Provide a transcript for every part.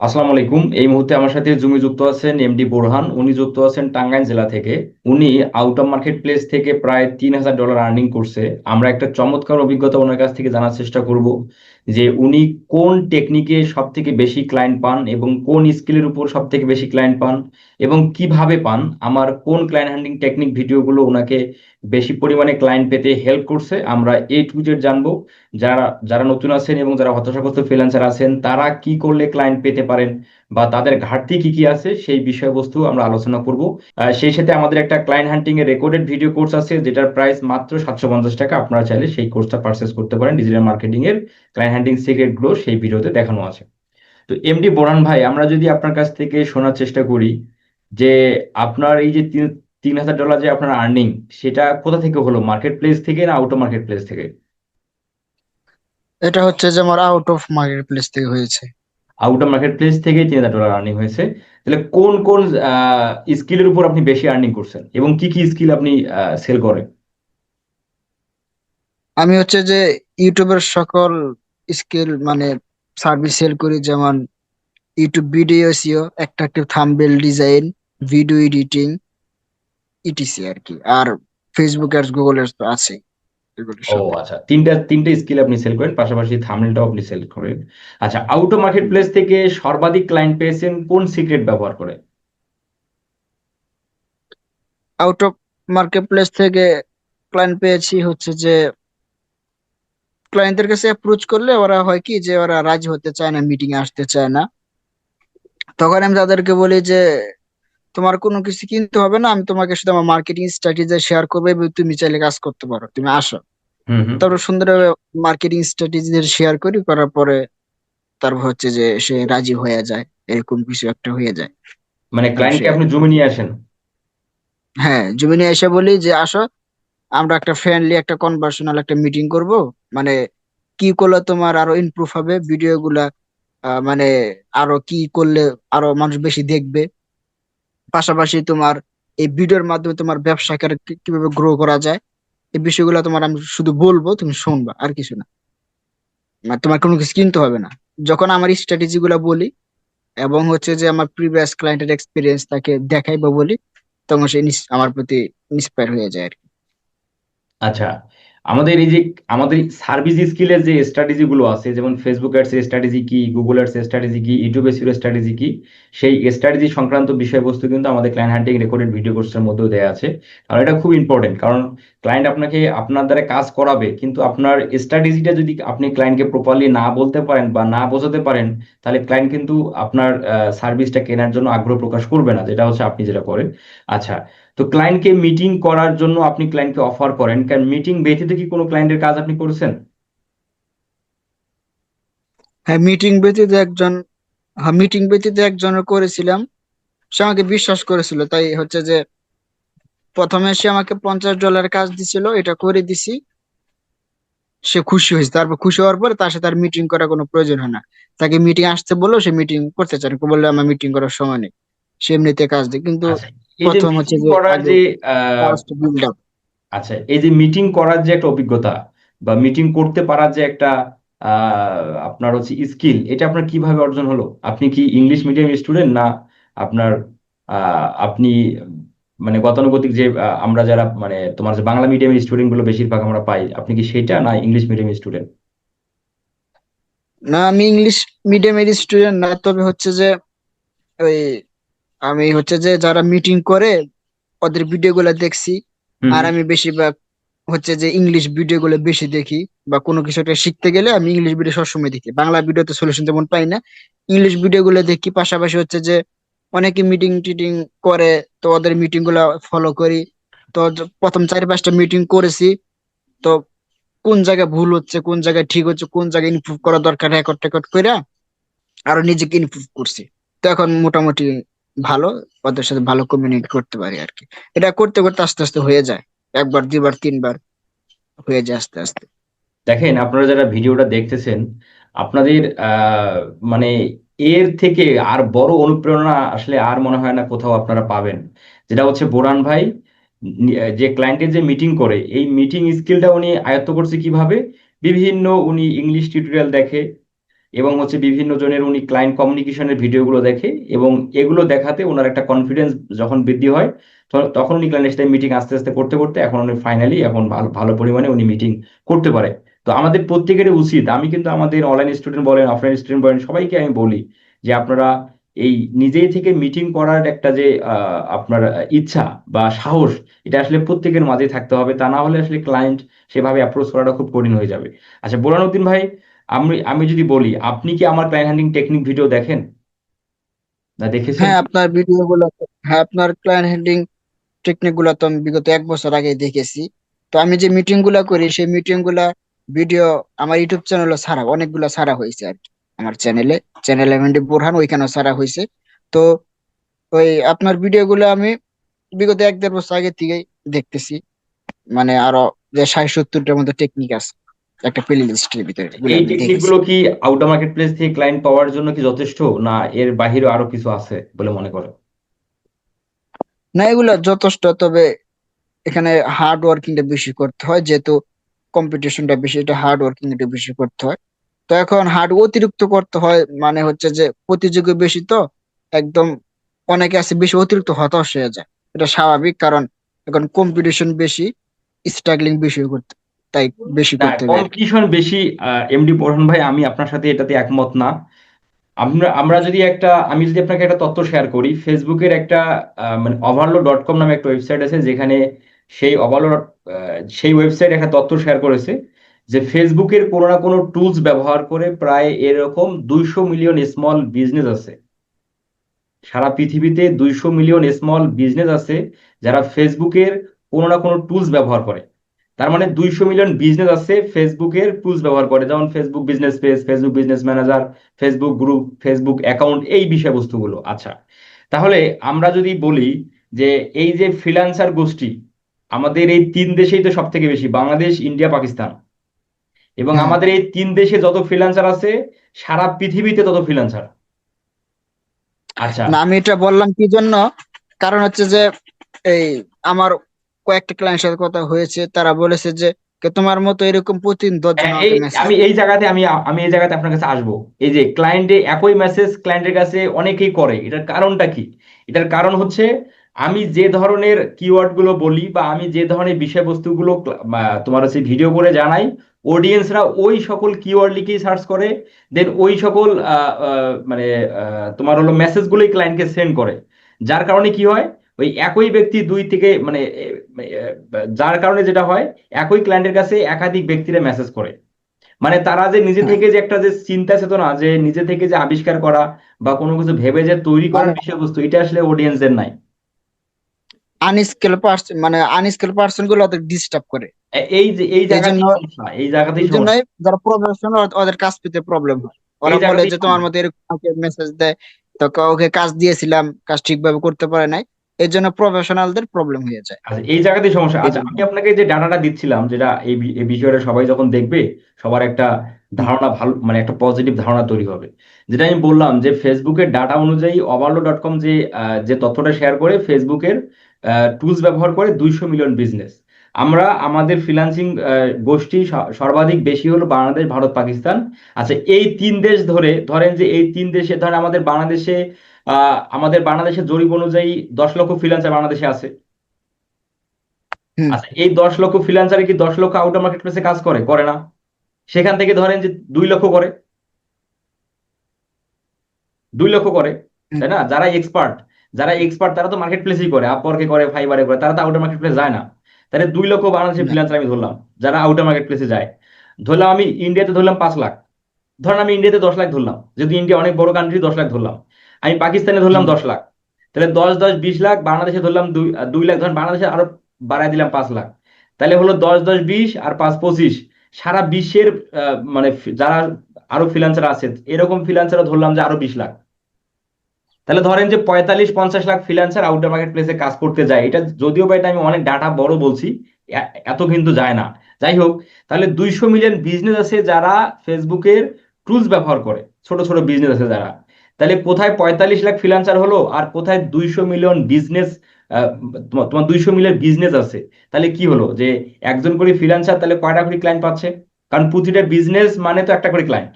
আসসালামু আলাইকুম। এই মুহূর্তে আমার সাথে জুমে যুক্ত আছেন এমডি বোরহান। উনি যুক্ত আছেন টাঙ্গাইল জেলা থেকে। উনি আউট অফ মার্কেট প্লেস থেকে প্রায় তিন হাজার ডলার আর্নিং করছে। আমরা একটা চমৎকার অভিজ্ঞতা ওনার কাছ থেকে জানার চেষ্টা করব যে উনি কোন টেকনিকে সব থেকে বেশি ক্লায়েন্ট পান এবং কোন স্কিলের উপর সব থেকে বেশি ক্লায়েন্ট পান এবং কীভাবে পান। আমার কোন ক্লায়েন্ট হ্যান্ডলিং টেকনিক ভিডিওগুলো ওনাকে বেশি পরিমাণে ক্লায়েন্ট পেতে হেল্প করছে, আমরা এ টু জেড জানব। যারা যারা নতুন আছেন এবং যারা হতাশাগ্রস্ত ফ্রিল্যান্সার আছেন, তারা কি করলে ক্লায়েন্ট পেতে পারেন বা তাদের ঘাটতি কি কি আছে সেই বিষয়বস্তু আমরা আলোচনা করব। সেই সাথে আমাদের একটা ক্লায়েন্ট হান্টিং এর রেকর্ডেড ভিডিও কোর্স আছে, যেটার প্রাইস মাত্র সাতশো পঞ্চাশ টাকা। আপনারা চাইলে সেই কোর্সটা পারচেস করতে পারেন। ডিজিটাল মার্কেটিং এর ক্লায়েন্ট হান্টিং সিক্রেটগুলো সেই ভিডিওতে দেখানো আছে। তো এমডি বোরান ভাই, আমরা যদি আপনার কাছ থেকে শোনার চেষ্টা করি যে আপনার এই যে তিন তিন হাজার ডলার যে আপনার আর্নিং সেটা কোথা থেকে হলো? মার্কেট প্লেস থেকে না আউট অফ মার্কেট প্লেস থেকে? এটা হচ্ছে যে আমার আউট অফ মার্কেট প্লেস থেকে হয়েছে। আউট অফ মার্কেট প্লেস থেকে তিন হাজার ডলার আর্নিং হয়েছে। তাহলে কোন কোন স্কিলের উপর আপনি বেশি আর্নিং করছেন? এবং কি কি স্কিল আপনি সেল করেন? আমি হচ্ছে যে ইউটিউবের সকল স্কিল মানে সার্ভিস সেল করি, যেমন YouTube video SEO attractive thumbnail design video editing ETC আর কি। আর ফেসবুক অ্যাডস গুগল অ্যাডস তো আছে এগুলো ও আচ্ছা তিনটা তিনটা স্কিল আপনি সেল করেন পাশাপাশি থাম্বনেলটাও আপনি সেল করেন। আচ্ছা আউট অফ মার্কেট প্লেস থেকে সর্বাধিক ক্লায়েন্ট পেয়েছেন কোন সিক্রেট ব্যবহার করে? আউট অফ মার্কেট প্লেস থেকে ক্লায়েন্ট পেয়েছি হচ্ছে যে ক্লায়েন্টের কাছে অ্যাপ্রোচ করলে ওরা হয় কি যে ওরা রাজি হতে চায় না মিটিং আসতে চায় না। তখন আমি তাদেরকে বলি যে তোমার কোনো কিছু কিনতে হবে না আমি তোমাকে শুধু আমার মার্কেটিং স্ট্র্যাটেজি শেয়ার করব এবং তুমি চাইলে কাজ করতে পারো তুমি আসো। তারপর সুন্দরভাবে মার্কেটিং স্ট্র্যাটেজি শেয়ার করি করার পরে তারপর হচ্ছে যে সে রাজি হয়ে যায় এরকম কিছু একটা হয়ে যায়। মানে ক্লায়েন্টকে আপনি জমি নিয়ে আসেন? হ্যাঁ জমিনে এসে বলি যে আসো আমরা একটা ফ্রেন্ডলি একটা কনভার্সেশনাল একটা মিটিং করব। মানে কি করলে তোমার আরও ইমপ্রুভ হবে ভিডিও গুলা মানে আরও কি করলে আরও মানুষ বেশি দেখবে? পাশাপাশি তোমার এই ভিডিওর মাধ্যমে তোমার ব্যবসাকে কীভাবে গ্রো করা যায়, এই বিষয়গুলো তোমার আমি শুধু বলব, তুমি শুনবা, আর কিছু না। তোমার কোনো কিছু কিনতে হবে না। যখন আমার স্ট্র্যাটেজি গুলা বলি, এবং হচ্ছে যে আমার প্রিভিয়াস ক্লায়েন্টের এক্সপিরিয়েন্স তাকে দেখাই বা বলি, তখন সে আমার প্রতি ইন্সপায়ার হয়ে যায় আর কি। আচ্ছা আমাদের এই যে, আমাদের সার্ভিস স্কিলের যে স্ট্র্যাটেজি গুলো আছে, যেমন ফেসবুক অ্যাডস স্ট্র্যাটেজি কি গুগল অ্যাডস স্ট্র্যাটেজি কি ইউটিউব এসইও স্ট্র্যাটেজি কি, সেই স্ট্র্যাটেজি সংক্রান্ত বিষয়বস্তু কিন্তু আমাদের ক্লায়েন্ট হান্টিং রেকর্ডেড ভিডিও কোর্সের মধ্যেও দেওয়া আছে। কারণ এটা খুব ইম্পর্টেন্ট কারণ ক্লায়েন্ট আপনাকে আপনার দ্বারা কাজ করাবে, কিন্তু আপনার স্ট্র্যাটেজিটা যদি আপনি ক্লায়েন্টকে প্রপারলি না বলতে পারেন বা না বোঝাতে পারেন, তাহলে ক্লায়েন্ট কিন্তু আপনার সার্ভিসটা কেনার জন্য আগ্রহ প্রকাশ করবে না, যেটা হচ্ছে আপনি যেটা করেন। আচ্ছা তো ক্লায়েন্টকে মিটিং করার জন্য আপনি ক্লায়েন্টকে অফার করেন, কারণ মিটিং ব্যতীত কি কোনো ক্লায়েন্টের কাজ আপনি করেছেন? হ্যাঁ মিটিং ব্যতীত একজন হ্যাঁ মিটিং ব্যতীত একজনের করেছিলাম। সে আমাকে বিশ্বাস করেছিল, তাই হচ্ছে যে প্রথমে সে আমাকে পঞ্চাশ ডলারের কাজ দিছিল এটা করে দিছি। সে খুশি হয়েছে। তারপর খুশি হওয়ার পরে তার সাথে আর মিটিং করার কোনো প্রয়োজন হয় না। তাকে মিটিং আসতে বলল সে মিটিং করতে চায় না। বলল আমার মিটিং করার সময় নেই। সে এমনিতে কাজ দেয়। কিন্তু আচ্ছা প্রথম হচ্ছে যে আচ্ছা এই যে মিটিং করার যে একটা অভিজ্ঞতা বা মিটিং করতে পারার যে একটা আহ, আপনার হচ্ছে স্কিল এটা আপনার কীভাবে অর্জন হলো? আপনি কি ইংলিশ মিডিয়াম স্টুডেন্ট না আপনার আহ, আপনি মানে গতানুগতিক যে আমরা যারা মানে তোমার যে বাংলা মিডিয়ামের স্টুডেন্টগুলো বেশিরভাগ আমরা পাই আপনি কি সেটা না ইংলিশ মিডিয়াম স্টুডেন্ট না আমি ইংলিশ মিডিয়ামের স্টুডেন্ট না তবে হচ্ছে যে ওই আমি হচ্ছে যে যারা মিটিং করে ওদের ভিডিও গুলা দেখছি। আর আমি বেশিরভাগ হচ্ছে যে ইংলিশ ভিডিও গুলো বেশি দেখি বা কোনো কিছু একটা শিখতে গেলে আমি ইংলিশ ভিডিও সবসময় দেখি। বাংলা ভিডিওতে সলিউশন তেমন পাই না। ইংলিশ ভিডিও গুলো দেখি পাশাপাশি হচ্ছে যে অনেকে মিটিং টিটিং করে, তো ওদের মিটিংগুলা ফলো করি। তো প্রথম চার পাঁচটা মিটিং করেছি। তো কোন জায়গায় ভুল হচ্ছে, কোন জায়গায় ঠিক হচ্ছে, কোন জায়গায় ইমপ্রুভ করা দরকার রেকর্ড টেকর্ড করে আরও নিজেকে ইমপ্রুভ করছি। তো এখন মোটামুটি ভালো, ওদের সাথে ভালো কমিউনিকেট করতে পারি আর কি এটা করতে করতে আস্তে আস্তে হয়ে যায়। একবার, দুইবার, তিনবার হয়ে যায় আস্তে আস্তে। দেখেন, আপনারা যারা ভিডিওটা দেখতেছেন, আপনাদের মানে এর থেকে আর বড় অনুপ্রেরণা আসলে আর মনে হয় না কোথাও আপনারা পাবেন। যেটা হচ্ছে বোরান ভাই যে ক্লায়েন্টের যে মিটিং করে, এই মিটিং স্কিলটা উনি আয়ত্ত করছে কীভাবে? বিভিন্ন উনি ইংলিশ টিউটোরিয়াল দেখে এবং হচ্ছে বিভিন্ন জনের উনি ক্লায়েন্ট কমিউনিকেশনের ভিডিওগুলো দেখে এবং এগুলো দেখাতে ওনার একটা কনফিডেন্স যখন বৃদ্ধি হয় তখন উনি ক্লায়েন্টের সাথে মিটিং আস্তে আস্তে করতে করতে এখন উনি ফাইনালি এখন ভালো ভালো পরিমাণে উনি মিটিং করতে পারে। তো আমাদের প্রত্যেকেরই উচিত, আমি কিন্তু আমাদের অনলাইন স্টুডেন্ট বলেন অফলাইন স্টুডেন্ট বলেন, সবাইকে আমি বলি যে আপনারা এই নিজেই থেকে মিটিং করার একটা যে আপনার ইচ্ছা বা সাহস, এটা আসলে প্রত্যেকের মাঝে থাকতে হবে। তা না হলে আসলে ক্লায়েন্ট সেভাবে অ্যাপ্রোচ করাটা খুব কঠিন হয়ে যাবে। আচ্ছা বোরহানুদ্দিন ভাই, আমি আমি যদি বলি, আপনি কি আমার ক্লায়েন্ট হ্যান্ডলিং টেকনিক ভিডিও দেখেন? না দেখেছেন? হ্যাঁ আপনার ভিডিও গুলো হ্যাঁ আপনার ক্লায়েন্ট হ্যান্ডলিং টেকনিকগুলো তো আমি বিগত এক বছর আগে দেখেছি। তো আমি যে মিটিংগুলা করি, সেই মিটিংগুলা ভিডিও আমার ইউটিউব চ্যানেলে ছাড়া অনেকগুলো ছাড়া হয়েছে আর কি আমার চ্যানেলে চ্যানেল এমএনডি বোরহান ওইখানেও ছাড়া হয়েছে। তো ওই আপনার ভিডিও গুলো আমি বিগত এক দেড় বছর আগে থেকেই দেখতেছি। মানে আরও যে ষাট সত্তরটার মতো টেকনিক আছে একটা প্লে লিস্টের ভিতরে এই কি আউটার মার্কেট প্লেস থেকে ক্লায়েন্ট পাওয়ার জন্য কি যথেষ্ট না এর বাহিরেও আরও কিছু আছে বলে মনে করেন? না এগুলো যথেষ্ট তবে এখানে হার্ড ওয়ার্কিংটা বেশি করতে হয় যেহেতু কম্পিটিশনটা বেশি এটা হার্ড ওয়ার্কিং এটা বেশি করতে হয়। তো এখন হার্ড অতিরিক্ত করতে হয় মানে হচ্ছে যে প্রতিযোগী বেশি তো একদম অনেকে আছে বেশি অতিরিক্ত হতাশ হয়ে যায়। এটা স্বাভাবিক কারণ এখন কম্পিটিশন বেশি স্ট্রাগলিং বেশি করতে তাই বেশি করতে। কম্পিটিশন বেশি এমডি বোরহান ভাই আমি আপনার সাথে এটাতে একমত না। আমরা আমরা যদি একটা আমি যদি আপনাকে একটা তথ্য শেয়ার করি ফেসবুকের একটা মানে ওভারলো ডট কম নামে একটা ওয়েবসাইট আছে যেখানে সেই ওভারলো সেই ওয়েবসাইট একটা তথ্য শেয়ার করেছে যে ফেসবুকের কোনো না কোনো টুলস ব্যবহার করে প্রায় এরকম দুইশো মিলিয়ন স্মল বিজনেস আছে। সারা পৃথিবীতে দুইশো মিলিয়ন স্মল বিজনেস আছে যারা ফেসবুকের কোনো না কোনো টুলস ব্যবহার করে। তার মানে দুইশো মিলিয়ন বিজনেস আছে ফেসবুকের টুলস ব্যবহার করে, যেমন Facebook business page Facebook business manager Facebook group Facebook account এই বিষয়বস্তুগুলো। আচ্ছা তাহলে আমরা যদি বলি যে এই যে ফ্রিল্যান্সার গোষ্ঠী আমাদের এই তিন দেশেই তো সব থেকে বেশি বাংলাদেশ ইন্ডিয়া পাকিস্তান। এবং। আমাদের এই তিন দেশে যত ফ্রিল্যান্সার আছে সারা পৃথিবীতে তত ফ্রিল্যান্সার আচ্ছা। না আমি এটা বললাম কি জন্য? কারণ হচ্ছে যে এই আমার কয়েকটা ক্লায়েন্ট সাথে কথা হয়েছে তারা বলেছে যে কে তোমার মতো এরকম প্রতিদিন হ্যাঁ, আমি এই জায়গাতে আমি আমি এই জায়গাতে আপনার কাছে আসব। এই যে ক্লায়েন্টে একই মেসেজ ক্লায়েন্টের কাছে অনেকেই করে। এটার কারণটা কি? এটার কারণ হচ্ছে আমি যে ধরনের কিওয়ার্ডগুলো বলি বা আমি যে ধরনের বিষয়বস্তুগুলো তোমার হচ্ছে ভিডিও করে জানাই অডিয়েন্সরা ওই সকল কিওয়ার্ড লিখেই সার্চ করে দেন ওই সকল মানে তোমার হলো মেসেজগুলোই ক্লায়েন্টকে সেন্ড করে। যার কারণে কি হয়? ওই একই ব্যক্তি দুই থেকে মানে যার কারণে যেটা হয় একই ক্লায়েন্টের কাছে একাধিক ব্যক্তিরা মেসেজ করে। মানে তারা যে নিজে। থেকে যে একটা যে চিন্তা চেতনা যে নিজে থেকে যে আবিষ্কার করা বা কোনো কিছু ভেবে যে তৈরি করার মানে- বিষয়বস্তু এটা আসলে অডিয়েন্সদের নাই। আনস্কেল পার্সন মানে আনস্কেল পার্সনগুলো ওদের ডিস্টার্ব করে। এই যে এই জায়গাতেই এই জায়গাতেই সমস্যা। যারা প্রফেশনাল ওদের কাজ পেতে প্রবলেম হয়। ওরা বলে যে তোমার। মতো এরকম মেসেজ দেয় তো ওকে কাজ দিয়েছিলাম কাজ ঠিকভাবে করতে পারে নাই। এই জন্য প্রফেশনালদের প্রবলেম হয়ে যায়। আচ্ছা এই জায়গাতেই সমস্যা। আচ্ছা আমি আপনাকে যে ডাটাটা দিচ্ছিলাম যেটা এই বিষয়টা সবাই যখন দেখবে সবার একটা ধারণা ভালো মানে একটা পজিটিভ ধারণা তৈরি হবে। যেটা আমি বললাম যে ফেসবুকের ডাটা অনুযায়ী ওভারলো ডট কম যে যে তথ্যটা শেয়ার করে ফেসবুকের টুলস ব্যবহার করে দুইশো মিলিয়ন বিজনেস আমরা আমাদের ফ্রিল্যান্সিং গোষ্ঠী সর্বাধিক বেশি হলো বাংলাদেশ ভারত পাকিস্তান। আচ্ছা এই তিন দেশ ধরে ধরেন যে এই তিন দেশে ধরেন আমাদের বাংলাদেশে আমাদের বাংলাদেশের জরিপ অনুযায়ী দশ লক্ষ ফ্রিল্যান্সার বাংলাদেশে আছে। আচ্ছা এই দশ লক্ষ ফ্রিল্যান্সারে কি দশ লক্ষ আউটার মার্কেট প্লেসে কাজ করে? করে না। সেখান থেকে ধরেন যে দুই লক্ষ করে। দুই লক্ষ করে তাই না? যারা এক্সপার্ট যারা এক্সপার্ট তারা তো মার্কেট প্লেসই করে আপওয়ার্কে করে ফাইবারে করে তারা তো আউটার মার্কেট প্লেস যায় না। তাহলে দুই লক্ষ বাংলাদেশের। ফ্রিল্যান্সার আমি ধরলাম যারা আউটার মার্কেট প্লেসে যায়। ধরলাম আমি ইন্ডিয়াতে ধরলাম পাঁচ লাখ। ধরেন আমি ইন্ডিয়াতে দশ লাখ ধরলাম যেহেতু ইন্ডিয়া অনেক বড় কান্ট্রি দশ লাখ ধরলাম। আমি পাকিস্তানে ধরলাম দশ লাখ। তাহলে দশ দশ বিশ লাখ বাংলাদেশে ধরলাম দুই দুই লাখ ধরেন বাংলাদেশে আরও বাড়ায় দিলাম পাঁচ লাখ। তাহলে হলো দশ দশ বিশ আর পাঁচ পঁচিশ। সারা বিশ্বের আহ, মানে যারা আরও ফ্রিল্যান্সার আছে এরকম ফ্রিল্যান্সারও ধরলাম যে আরও বিশ লাখ। তাহলে ধরেন যে পঁয়তাল্লিশ, পঞ্চাশ লাখ ফ্রিল্যান্সার আউটার মার্কেট প্লেসে কাজ করতে যায়। এটা যদিও বা এটা আমি অনেক ডাটা বড় বলছি এত কিন্তু যায় না। যাই হোক, তাহলে দুইশো মিলিয়ন বিজনেস আছে যারা ফেসবুকের টুলস ব্যবহার করে, ছোট ছোট বিজনেস আছে যারা। তাহলে কোথায় পঁয়তাল্লিশ লাখ ফ্রিল্যান্সার হলো আর কোথায় দুইশো মিলিয়ন বিজনেস তোমার দুইশো মিলিয়ন বিজনেস আছে? তাহলে কি হলো? যে একজন করে ফ্রিল্যান্সার তাহলে কয়টা করে ক্লায়েন্ট পাচ্ছে? কারণ প্রতিটা বিজনেস মানে তো একটা করে ক্লায়েন্ট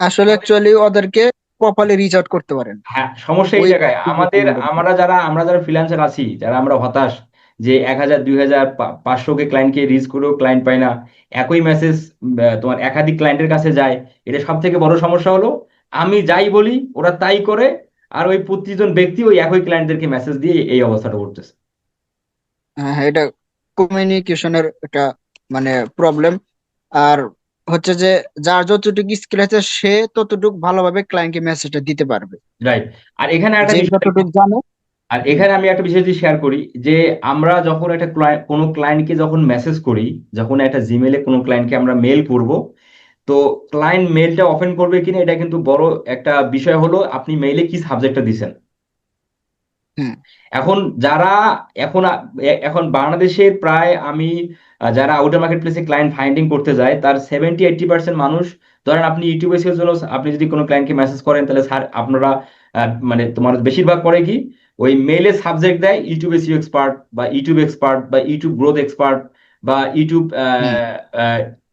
আসলে অ্যাকচুয়ালি ওদেরকে প্রপারলি রিচ আউট করতে পারেন। হ্যাঁ সমস্যা এই জায়গায়। আমাদের আমরা যারা আমরা যারা ফ্রিল্যান্সার আছি যারা আমরা হতাশ যে এক হাজার দুই হাজার পাঁচশো কে ক্লায়েন্টকে রিচ করেও ক্লায়েন্ট পায় না একই মেসেজ তোমার একাধিক ক্লায়েন্টের কাছে যায় এটা সব থেকে বড় সমস্যা হলো আমি যাই বলি ওরা তাই করে আর ওই প্রতিজন ব্যক্তি ওই একই ক্লায়েন্টদেরকে মেসেজ দিয়ে এই অবস্থাটা করতেছে। হ্যাঁ হ্যাঁ, এটা কমিউনিকেশনের একটা মানে প্রবলেম আর হচ্ছে যে যার যতটুকু স্কিল আছে সে ততটুকু ভালোভাবে ক্লায়েন্টকে মেসেজটা দিতে পারবে। রাইট আর এখানে একটা যতটুকু জানে। আর এখানে আমি একটা বিষয় শেয়ার করি যে আমরা যখন একটা কোনো ক্লায়েন্টকে যখন মেসেজ করি যখন একটা জিমেলে কোনো ক্লায়েন্টকে আমরা মেল করব তো ক্লায়েন্ট মেলটা ওপেন করবে কিনা এটা কিন্তু বড় একটা বিষয় হলো আপনি মেইলে কি সাবজেক্টটা দিছেন। হুম এখন যারা এখন এখন বাংলাদেশের প্রায় আমি যারা আউটার মার্কেট প্লেসে ক্লায়েন্ট ফাইন্ডিং করতে যায় তার সেভেন্টি এইটটি পার্সেন্ট মানুষ ধরেন আপনি ইউটিউবে এসের জন্য আপনি যদি কোনো ক্লায়েন্টকে মেসেজ করেন তাহলে স্যার আপনারা মানে তোমার বেশিরভাগ করে কি ওই মেইলে সাবজেক্ট দেয় ইউটিউব এসইও এক্সপার্ট বা ইউটিউব এক্সপার্ট বা ইউটিউব গ্রোথ এক্সপার্ট বা ইউটিউব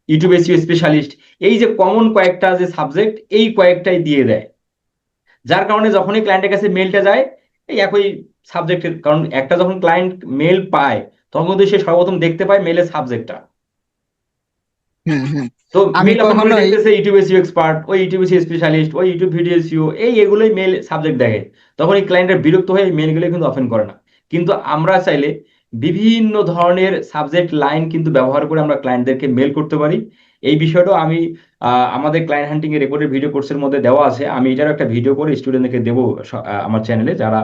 ইউটিউব এসইও স্পেশালিস্ট এই যে কমন কয়েকটা যে সাবজেক্ট এই কয়েকটাই দিয়ে দেয়। যার কারণে যখনই ক্লায়েন্টের কাছে মেলটা যায় এই একই সাবজেক্টের কারণ একটা যখন ক্লায়েন্ট মেল পায় তখন কিন্তু সে সর্বপ্রথম দেখতে পায় মেলের সাবজেক্টটা তো আমি মেল ওপেন দেখতেছে ইউটিউব এসইও এক্সপার্ট ওই ইউটিউব এসইও স্পেশালিস্ট ওই ইউটিউব ভিডিও এসইও এই এগুলোই মেল সাবজেক্ট দেখে। তখন এই ক্লায়েন্টের বিরক্ত হয়ে মেলগুলো কিন্তু ওপেন করে না। কিন্তু আমরা চাইলে বিভিন্ন ধরনের সাবজেক্ট লাইন কিন্তু ব্যবহার করে আমরা ক্লায়েন্টদেরকে মেল করতে পারি। এই বিষয়টাও আমি আমাদের ক্লায়েন্ট হান্টিং এর রেকর্ডের ভিডিও কোর্সের মধ্যে দেওয়া আছে। আমি এটার একটা ভিডিও করে স্টুডেন্টদেরকে দেবো আমার চ্যানেলে যারা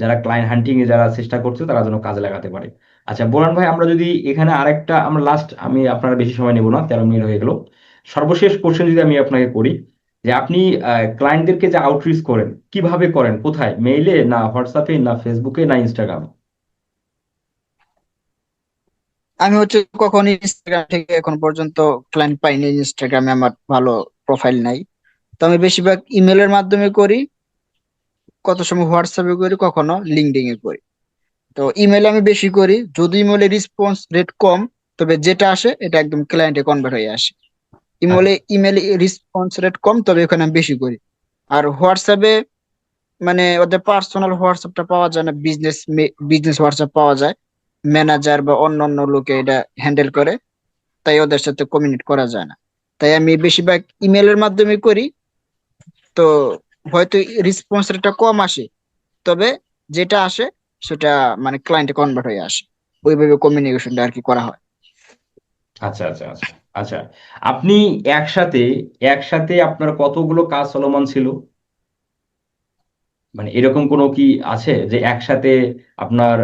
যারা ক্লায়েন্ট হান্টিং এ যারা চেষ্টা করছে, তারা যেন কাজে লাগাতে পারে। আচ্ছা বোরান ভাই, আমরা যদি এখানে আরেকটা, আমরা লাস্ট আমি আপনার বেশি সময় নেব না, তেরো মিনিট হয়ে গেল। সর্বশেষ কোশ্চেন যদি আমি আপনাকে করি, যে আপনি ক্লায়েন্টদেরকে যে আউটরিচ করেন, কীভাবে করেন, কোথায়? মেইলে না হোয়াটসঅ্যাপে না ফেসবুকে না ইনস্টাগ্রামে আমি হচ্ছে কখনো ইনস্টাগ্রাম থেকে এখন পর্যন্ত ক্লায়েন্ট পাইনি। ইনস্টাগ্রামে আমার ভালো প্রোফাইল নাই। তো আমি বেশিরভাগ ইমেলের মাধ্যমে করি। কত সময় হোয়াটসঅ্যাপে করি, কখনো লিঙ্কডইন এ করি। তো ইমেলে আমি বেশি করি, যদি ইমেলে রেসপন্স রেট কম, তবে যেটা আসে, এটা একদম ক্লায়েন্টে কনভার্ট হয়ে আসে। ইমেলে ইমেলে রেসপন্স রেট কম, তবে ওখানে আমি বেশি করি। আর হোয়াটসঅ্যাপে মানে ওদের পার্সোনাল হোয়াটসঅ্যাপটা পাওয়া যায় না বিজনেস বিজনেস হোয়াটসঅ্যাপ পাওয়া যায়। ম্যানেজার বা অন্য অন্য লোকে এটা হ্যান্ডেল করে, তাই ওদের সাথে কমিউনিকেট করা যায় না। তাই আমি বেশিরভাগ ইমেলের মাধ্যমে করি। তো হয়তো রেসপন্স রেটটা কম আসে তবে যেটা আসে সেটা মানে ক্লায়েন্টে কনভার্ট হয়ে আসে। ওইভাবে কমিউনিকেশনটা আর কি করা হয়। আচ্ছা আচ্ছা আচ্ছা আচ্ছা। আপনি একসাথে একসাথে আপনার কতগুলো কাজ চলমান ছিল? মানে এরকম কোনো কি আছে যে একসাথে আপনার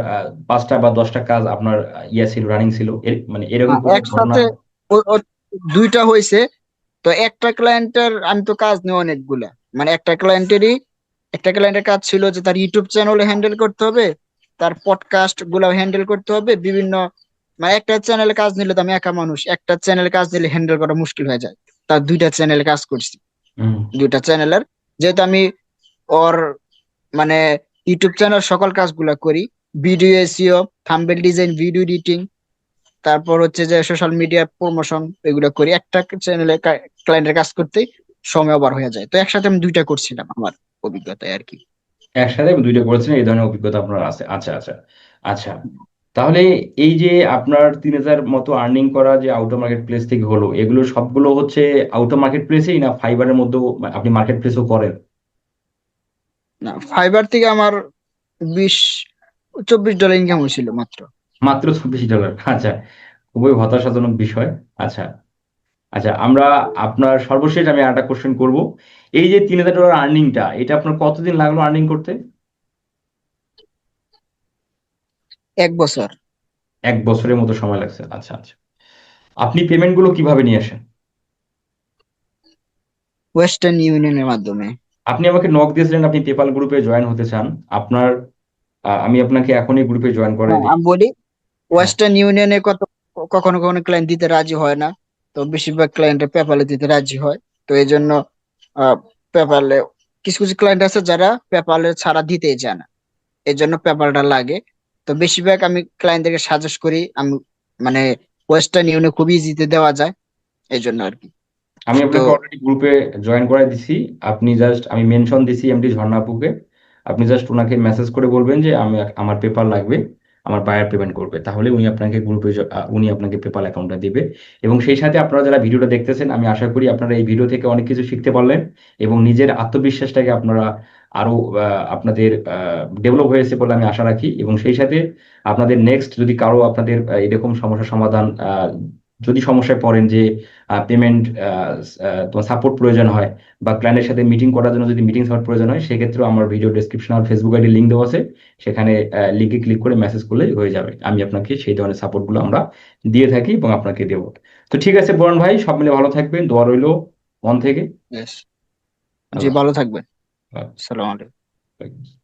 পাঁচটা বা দশটা কাজ আপনার ইয়া ছিল রানিং ছিল? মানে এরকম একসাথে দুইটা হয়েছে তো একটা ক্লায়েন্টের আমি তো কাজ নিই অনেকগুলা। মানে একটা ক্লায়েন্টেরই একটা ক্লায়েন্টের কাজ ছিল যে তার ইউটিউব চ্যানেল হ্যান্ডেল করতে হবে তার পডকাস্টগুলো হ্যান্ডেল করতে হবে বিভিন্ন মানে একটা চ্যানেলে কাজ নিলে তো আমি একা মানুষ একটা চ্যানেলে কাজ নিলে হ্যান্ডেল করা মুশকিল হয়ে যায়। তার দুইটা চ্যানেলে কাজ করছি। দুইটা চ্যানেলের যেহেতু আমি ওর মানে ইউটিউব চ্যানেল সকল কাজগুলা করি video SEO thumbnail design video editing তারপর হচ্ছে যে সোশ্যাল মিডিয়া প্রমোশন এগুলো করি একটা চ্যানেলে ক্লায়েন্টের কাজ করতে সময় ওভার হয়ে যায়। তো একসাথে আমি দুইটা করছিলাম আমার অভিজ্ঞতায় আর কি। একসাথে দুইটা করেছেন এই ধরনের অভিজ্ঞতা আপনার আছে। আচ্ছা আচ্ছা আচ্ছা। তাহলে এই যে আপনার তিন হাজার মতো আর্নিং করা যে আউটার মার্কেট প্লেস থেকে হলো এগুলো সবগুলো হচ্ছে আউটার মার্কেট প্লেসেই না ফাইবারের মধ্যেও আপনি মার্কেট প্লেসও করেন? না ফাইবার থেকে আমার বিশ চব্বিশ ডলার ইনকাম হয়েছিল মাত্র। মাত্র চব্বিশ ডলার আচ্ছা খুবই হতাশাজনক বিষয়। আচ্ছা আচ্ছা আমরা আপনার সর্বশেষ আমি একটা কোশ্চেন করব। এই যে তিন হাজার ডলার আর্নিংটা এটা আপনার কতদিন লাগল আর্নিং করতে? এক বছর। এক বছরের মতো সময় লাগছে আচ্ছা আচ্ছা। আপনি পেমেন্টগুলো কীভাবে নিয়ে আসেন? ওয়েস্টার্ন ইউনিয়নের মাধ্যমে। আপনি আমাকে নক দিয়েছিলেন আপনি পেপাল গ্রুপে জয়েন হতে চান। আপনার আমি আপনাকে এখনই গ্রুপে জয়েন করে হ্যাঁ, দিই। আমি বলি ওয়েস্টার্ন ইউনিয়নে কত কখনো কখনো ক্লায়েন্ট দিতে রাজি হয় না। তো বেশিরভাগ ক্লায়েন্ট পেপালে দিতে রাজি হয়। তো এই জন্য পেপালে কিছু কিছু ক্লায়েন্ট আছে যারা পেপালে ছাড়া দিতেই চায় না। এই জন্য পেপারটা লাগে। তো বেশিরভাগ আমি ক্লায়েন্টদেরকে সাজেস্ট করি আমি মানে ওয়েস্টার্ন ইউনিয়নে খুব ইজিতে দেওয়া যায়। এই জন্য আর কি। আমি আপনাকে অলরেডি গ্রুপে জয়েন করাই দিছি। আপনি জাস্ট আমি মেনশন দিছি এমডি ঝর্ণা আপুকে আপনি জাস্ট ওনাকে মেসেজ করে বলবেন যে আমি আমার পেপার লাগবে। আমার বায়ার পেমেন্ট করবে, তাহলে উনি আপনাকে গ্রুপে উনি আপনাকে পেপাল অ্যাকাউন্টটা দিবে। এবং সেই সাথে আপনারা যারা ভিডিওটা দেখতেছেন, আমি আশা করি আপনারা এই ভিডিও থেকে অনেক কিছু শিখতে পারলেন এবং নিজের আত্মবিশ্বাসটাকে আপনারা আরও আপনাদের ডেভেলপ হয়েছে বলে আমি আশা রাখি। এবং সেই সাথে আপনাদের নেক্সট যদি কারও আপনাদের এরকম সমস্যা সমাধান যদি সমস্যায় পড়েন যে পেমেন্ট তোমার সাপোর্ট প্রয়োজন হয় বা ক্লায়েন্টের সাথে মিটিং করার জন্য যদি মিটিং সাপোর্ট প্রয়োজন হয় সেক্ষেত্রেও আমার ভিডিও ডেসক্রিপশন আর ফেসবুক আইডি লিঙ্ক দেওয়া আছে। সেখানে লিঙ্কে ক্লিক করে মেসেজ করলে হয়ে যাবে। আমি আপনাকে সেই ধরনের সাপোর্টগুলো আমরা দিয়ে থাকি এবং আপনাকে দেবো। তো ঠিক আছে বরণ ভাই সব মিলে ভালো থাকবেন। দোয়া রইল মন থেকে. জি ভালো থাকবেন। হাফেজ। সালাম আলাইকুম।